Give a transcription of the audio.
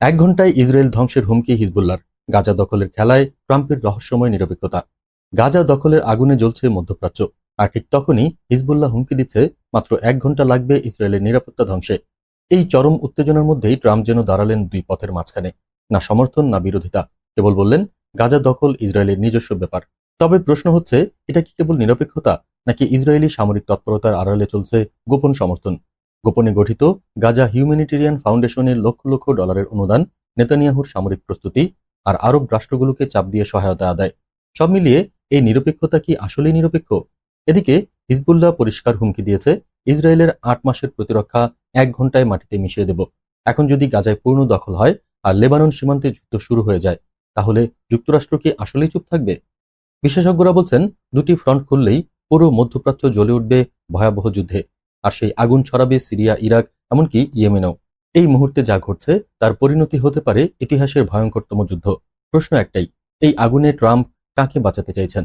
এক ঘন্টায় ইসরায়েল ধ্বংসের হুমকি হিজবুল্লার গাজা দখলের খেলায় ট্রাম্পের রহস্যময় নিরপেক্ষতা। গাজা দখলের আগুনে জ্বলছে মধ্যপ্রাচ্য, আর ঠিক তখনই হিজবুল্লাহ হুমকি দিচ্ছে মাত্র এক ঘণ্টা লাগবে ইসরায়েলের নিরাপত্তা ধ্বংসে। এই চরম উত্তেজনার মধ্যেই ট্রাম্প যেন দাঁড়ালেন দুই পথের মাঝখানে, না সমর্থন, না বিরোধিতা। কেবল বললেন, গাজা দখল ইসরায়েলের নিজস্ব ব্যাপার। তবে প্রশ্ন হচ্ছে, এটা কি কেবল নিরপেক্ষতা, নাকি ইসরায়েলি সামরিক তৎপরতার আড়ালে চলছে গোপন সমর্থন? গোপনে গঠিত গাজা হিউম্যানিটেরিয়ান ফাউন্ডেশনের লক্ষ লক্ষ ডলারের অনুদান, নেতানিয়াহুর সামরিক প্রস্তুতি আর আরব রাষ্ট্রগুলোকে চাপ দিয়ে সহায়তা আদায়। সব মিলিয়ে এই নিরপেক্ষতা কি আসলেই নিরপেক্ষ? এদিকে হিজবুল্লাহ পরিষ্কার হুমকি দিয়েছে, ইসরায়েলের আট মাসের প্রতিরক্ষা এক ঘন্টায় মাটিতে মিশিয়ে দেব। এখন যদি গাজায় পূর্ণ দখল হয় আর লেবানন সীমান্তে যুদ্ধ শুরু হয়ে যায়, তাহলে যুক্তরাষ্ট্র কি আসলেই চুপ থাকবে? বিশেষজ্ঞরা বলছেন, দুটি ফ্রন্ট খুললেই পুরো মধ্যপ্রাচ্য জ্বলে উঠবে ভয়াবহ যুদ্ধে। আর সেই আগুন ছড়াবে সিরিয়া, ইরাক, এমনকি ইয়েমেনও। এই মুহূর্তে যা ঘটছে, তার পরিণতি হতে পারে ইতিহাসের ভয়ঙ্করতম যুদ্ধ। প্রশ্ন একটাই, এই আগুনে ট্রাম্প কাকে বাঁচাতে চাইছেন?